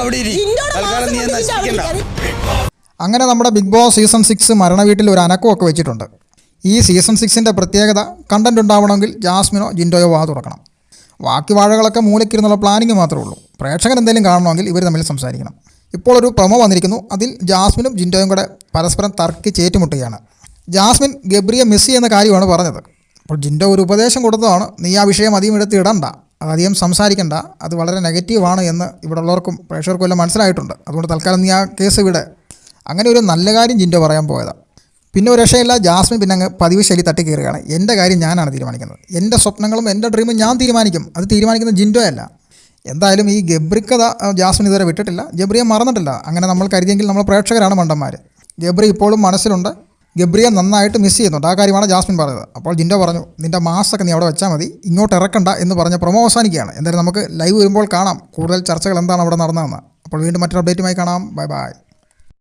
അവിടെ തൽക്കാലം നീ അങ്ങനെ നമ്മുടെ ബിഗ് ബോസ് സീസൺ സിക്സ് മരണവീട്ടിൽ ഒരു അനക്കമൊക്കെ വെച്ചിട്ടുണ്ട്. ഈ സീസൺ സിക്സിന്റെ പ്രത്യേകത കണ്ടന്റ് ഉണ്ടാവണമെങ്കിൽ ജാസ്മിനോ ജിൻഡോയോ വാ തുറക്കണം. ബാക്കി വാഴകളൊക്കെ മൂലയ്ക്കിരുന്നുള്ള പ്ലാനിങ് മാത്രമേ ഉള്ളൂ. പ്രേക്ഷകൻ എന്തെങ്കിലും കാണണമെങ്കിൽ ഇവർ തമ്മിൽ സംസാരിക്കണം. ഇപ്പോൾ ഒരു പ്രൊമോ വന്നിരിക്കുന്നു. അതിൽ ജാസ്മിനും ജിൻഡോയും കൂടെ പരസ്പരം തർക്കിച്ച് ഏറ്റുമുട്ടുകയാണ് ജാസ്മിൻ ഗബ്രിയെ മെസ്സി എന്ന കാര്യമാണ് പറഞ്ഞത്. അപ്പോൾ ജിൻഡോ ഒരു ഉപദേശം കൊടുത്തതാണ്. നീ ആ വിഷയം അധികം എടുത്ത് ഇടണ്ട അതധികം സംസാരിക്കേണ്ട. അത് വളരെ നെഗറ്റീവാണ് എന്ന് ഇവിടെ ഉള്ളവർക്കും പ്രേക്ഷകർക്കും എല്ലാം മനസ്സിലായിട്ടുണ്ട്. അതുകൊണ്ട് തൽക്കാലം നീ ആ കേസ് വിടെ അങ്ങനെ ഒരു നല്ല കാര്യം ജിൻഡോ പറയാൻ പോയതാണ് പിന്നെ ഒരു രക്ഷയില്ല. ജാസ്മിൻ പിന്നെ അങ്ങ് പതിവ് ശൈലി തട്ടി കയറുകയാണ് എന്റെ കാര്യം ഞാനാണ് തീരുമാനിക്കുന്നത്. എന്റെ സ്വപ്നങ്ങളും എന്റെ ഡ്രീമും ഞാൻ തീരുമാനിക്കും. അത് തീരുമാനിക്കുന്നത് ജിൻഡോ അല്ല എന്തായാലും ഈ ഗബ്രിക്കഥ കഥ ജാസ്മിൻ ഇതുവരെ വിട്ടിട്ടില്ല. ഗബ്രിയെ മറന്നിട്ടില്ല. അങ്ങനെ നമ്മൾ കരുതിയെങ്കിൽ നമ്മൾ പ്രേക്ഷകരാണ് മണ്ടന്മാർ ഗബ്രി ഇപ്പോഴും മനസ്സിലുണ്ട്. ഗബ്രിയെ നന്നായിട്ട് മിസ് ചെയ്യുന്നുണ്ട്. ആ കാര്യമാണ് ജാസ്മിൻ പറഞ്ഞത്. അപ്പോൾ ജിൻഡോ പറഞ്ഞു നിന്റെ മാസ്സൊക്കെ നീ അവിടെ വെച്ചാൽ മതി. ഇങ്ങോട്ട് ഇറക്കണ്ട എന്ന് പറഞ്ഞ പ്രൊമോ അവസാനിക്കുകയാണ്. എന്തായാലും നമുക്ക് ലൈവ് വരുമ്പോൾ കാണാം. കൂടുതൽ ചർച്ചകൾ എന്താണ് അവിടെ നടന്നതെന്ന്. അപ്പോൾ വീണ്ടും മറ്റൊരു അപ്ഡേറ്റുമായി കാണാം. Bye bye